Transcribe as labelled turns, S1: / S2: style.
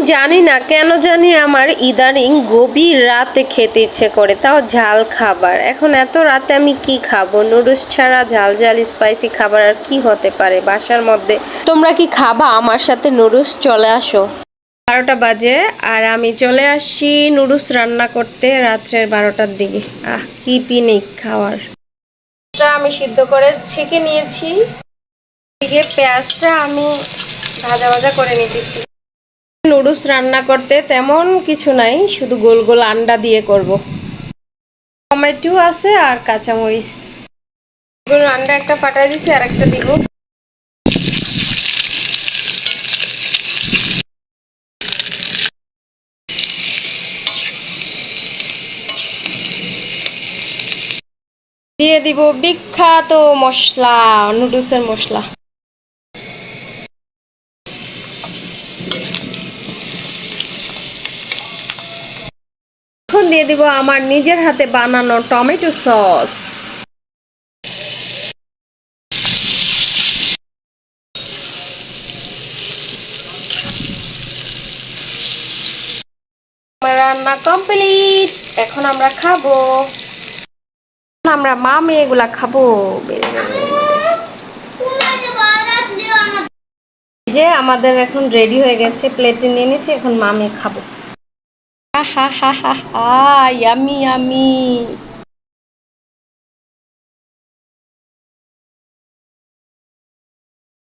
S1: আমি জানি না কেন জানি আমার ইদানিং গভীর রাতে খেতে ইচ্ছে করে, তাও ঝাল খাবার। এখন এত রাতে আমি কি খাব? নুডলস ছাড়া ঝাল ঝাল স্পাইসি খাবার আর কি হতে পারে বাসার মধ্যে? তোমরা কি খাবা? আমার সাথে নুডলস চলে আসো। বারোটা বাজে আর আমি চলে আসি নুডলস রান্না করতে রাত্রের বারোটার দিকে। আহ, কি পিনিক খাওয়ার। আমি সিদ্ধ করে ছেঁকে নিয়েছি। পেঁয়াজটা আমি ভাজা ভাজা করে নিতেছি। নুডলস রান্না করতে তেমন কিছু নাই, শুধু গোল গোল আন্ডা দিয়ে করব। টমেটো আছে আর কাঁচামরিচ। গোল আন্ডা একটা ফাটাই দিছি আর একটা দিব। দিয়ে দিব বিখ্যাত মশলা, নুডলসের মশলা। দিয়ে দিব আমার নিজের হাতে বানানো টমেটো সস। রান্না কমপ্লিট, এখন আমরা খাব। আমরা মা মেয়ে এগুলা খাব যে আমাদের এখন রেডি হয়ে গেছে প্লেটে নিয়ে নিছি, এখন মামে খাব। হা হা হা হা ইয়ামি ইয়ামি